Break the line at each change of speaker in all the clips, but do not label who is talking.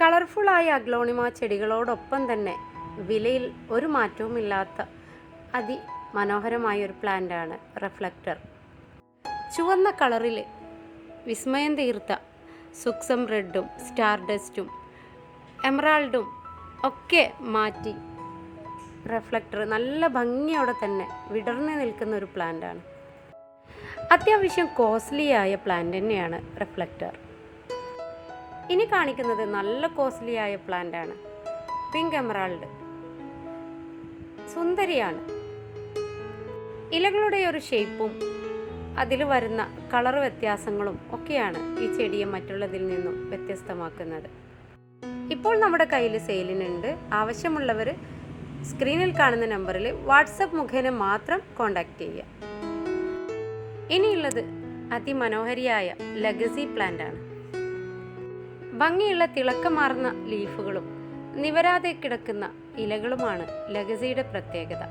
കളർഫുള്ളായ aglaonema ചെടികളോടൊപ്പം തന്നെ വിലയിൽ ഒരു മാറ്റവുമില്ലാത്ത അതി മനോഹരമായ ഒരു പ്ലാന്റാണ് റിഫ്ലക്ടർ ചുവന്ന കളറിൽ വിസ്മയം തീർത്ത സുക്സം റെഡും സ്റ്റാർഡസ്റ്റും എമറാൾഡും ഒക്കെ മാറ്റി റിഫ്ലക്ടർ നല്ല ഭംഗിയോടെ തന്നെ വിടർന്നു നിൽക്കുന്ന ഒരു പ്ലാന്റാണ് അത്യാവശ്യം കോസ്റ്റ്ലിയായ പ്ലാന്റ് തന്നെയാണ് റിഫ്ലക്ടർ ഇനി കാണിക്കുന്നത് നല്ല കോസ്റ്റ്ലിയായ പ്ലാന്റാണ് പിങ്ക് എമറാൾഡ് സുന്ദരിയാണ്. ഇലകളുടെ ഒരു ഷേപ്പും അതിൽ വരുന്ന കളർ വ്യത്യാസങ്ങളും ഒക്കെയാണ് ഈ ചെടിയെ മറ്റുള്ളതിൽ നിന്നും വ്യത്യസ്തമാക്കുന്നത്. ഇപ്പോൾ നമ്മുടെ കയ്യിൽ സെയിലിനുണ്ട് ആവശ്യമുള്ളവർ സ്ക്രീനിൽ കാണുന്ന നമ്പറിൽ വാട്സപ്പ് മുഖേന മാത്രം കോൺടാക്റ്റ് ചെയ്യുക. ഇനിയുള്ളത് അതിമനോഹരിയായ ലഗസി പ്ലാന്റ് ആണ്. ഭംഗിയുള്ള തിളക്കമാർന്ന ലീഫുകളും നിവരാതെ കിടക്കുന്ന ഇലകളുമാണ് ലഗസിയുടെ പ്രത്യേകത.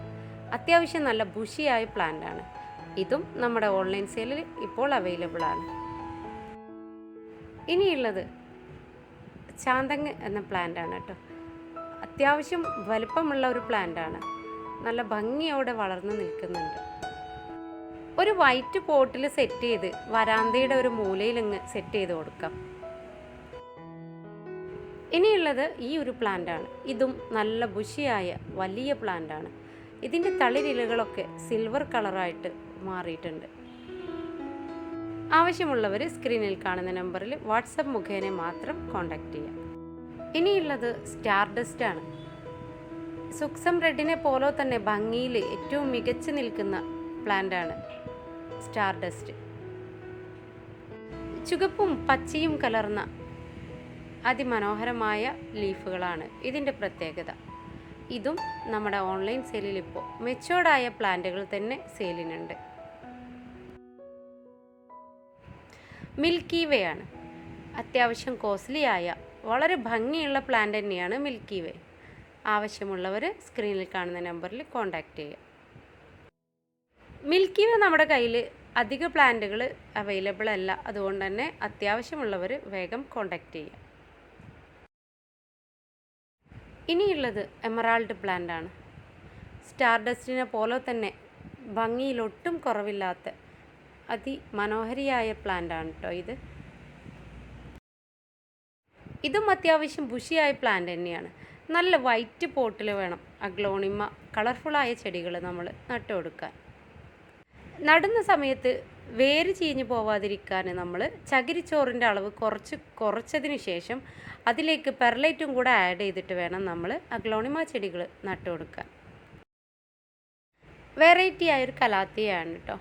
അത്യാവശ്യം നല്ല ബുഷിയായ പ്ലാന്റ് ആണ് ഇതും നമ്മുടെ ഓൺലൈൻ സെയിലിൽ ഇപ്പോൾ അവൈലബിൾ ആണ് ഇനിയുള്ളത് ചാന്തങ് എന്ന പ്ലാന്റ് ആണ് കേട്ടോ. അത്യാവശ്യം വലുപ്പമുള്ള ഒരു പ്ലാന്റ് ആണ് നല്ല ഭംഗിയോടെ വളർന്നു നിൽക്കുന്നുണ്ട്. ഒരു വൈറ്റ് പോട്ടിൽ സെറ്റ് ചെയ്ത് വരാന്തയുടെ ഒരു മൂലയിൽ അങ്ങ് സെറ്റ് ചെയ്ത് കൊടുക്കാം. ഇനിയുള്ളത് ഈ ഒരു പ്ലാന്റാണ്. ഇതും നല്ല ബുഷിയായ വലിയ പ്ലാന്റാണ്. ഇതിന്റെ തളിരിലകളൊക്കെ സിൽവർ കളറായിട്ട് മാറിയിട്ടുണ്ട്. ആവശ്യമുള്ളവർ സ്ക്രീനിൽ കാണുന്ന നമ്പറിൽ വാട്സപ്പ് മുഖേന മാത്രം കോൺടാക്റ്റ് ചെയ്യാം. ഇനിയുള്ളത് സ്റ്റാർ ഡസ്റ്റ് ആണ്. സുക്സം റെഡിനെ പോലെ തന്നെ ഭംഗിയിൽ ഏറ്റവും മികച്ചു നിൽക്കുന്ന പ്ലാന്റാണ് ആണ് സ്റ്റാർ ഡസ്റ്റ് ചുവപ്പും പച്ചയും കലർന്ന അതിമനോഹരമായ ലീഫുകളാണ് ഇതിന്റെ പ്രത്യേകത. ഇതും നമ്മുടെ ഓൺലൈൻ സെയിലിൽ ഇപ്പോൾ മെച്ചോർഡായ പ്ലാന്റുകൾ തന്നെ സെയിലിനുണ്ട്. മിൽക്കി വേ ആണ്. അത്യാവശ്യം കോസ്റ്റ്ലി ആയ വളരെ ഭംഗിയുള്ള പ്ലാന്റ് തന്നെയാണ് മിൽക്കി വേ. ആവശ്യമുള്ളവർ സ്ക്രീനിൽ കാണുന്ന നമ്പറിൽ കോൺടാക്റ്റ് ചെയ്യുക. മിൽക്കി വേ നമ്മുടെ കയ്യിൽ അധിക പ്ലാന്റുകൾ അവൈലബിൾ അല്ല. അതുകൊണ്ട് തന്നെ അത്യാവശ്യമുള്ളവർ വേഗം കോൺടാക്റ്റ് ചെയ്യുക. ഇനിയുള്ളത് എമറാൾഡ് പ്ലാന്റ് ആണ്. സ്റ്റാർഡസ്റ്റിനെ പോലെ തന്നെ ഭംഗിയിൽ ഒട്ടും കുറവില്ലാത്ത അതിമനോഹരിയായ പ്ലാന്റ് ആണ് കേട്ടോ ഇത്. ഇതും അത്യാവശ്യം ബുഷിയായ പ്ലാന്റ് തന്നെയാണ്. നല്ല വൈറ്റ് പോട്ടിൽ വേണം അഗ്ലോണിമ കളർഫുള്ളായ ചെടികൾ നമ്മൾ നട്ടുകൊടുക്കാൻ. നടുന്ന സമയത്ത് വേര് ചീഞ്ഞു പോവാതിരിക്കാൻ നമ്മൾ ചകിരിച്ചോറിന്റെ അളവ് കുറച്ച് കുറച്ചതിന് ശേഷം അതിലേക്ക് പെർലൈറ്റും കൂടെ ആഡ് ചെയ്തിട്ട് വേണം നമ്മൾ അഗ്ലോണിമ ചെടികൾ നട്ടു കൊടുക്കാൻ. വെറൈറ്റി ആയൊരു കലാത്തിയാണ് കേട്ടോ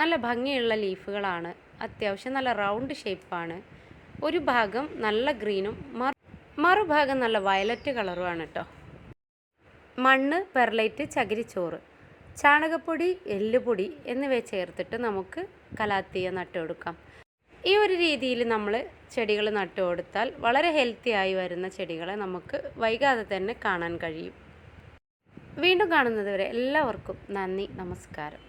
നല്ല ഭംഗിയുള്ള ലീഫുകളാണ്. അത്യാവശ്യം നല്ല റൗണ്ട് ഷേപ്പാണ്. ഒരു ഭാഗം നല്ല ഗ്രീനും മറുഭാഗം നല്ല വയലറ്റ് കളറുമാണ് കേട്ടോ മണ്ണ് പെർലൈറ്റ് ചകിരിച്ചോറ്. ചാണകപ്പൊടി എല്ലുപൊടി എന്നിവ ചേർത്തിട്ട് നമുക്ക് കലാത്തിയ നട്ടുകൊടുക്കാം. ഈ ഒരു രീതിയിൽ നമ്മൾ ചെടികൾ നട്ടുകൊടുത്താൽ വളരെ ഹെൽത്തി ആയി വരുന്ന ചെടികളെ നമുക്ക് വൈകാതെ തന്നെ കാണാൻ കഴിയും. വീണ്ടും കാണുന്നതുവരെ എല്ലാവർക്കും നന്ദി നമസ്കാരം.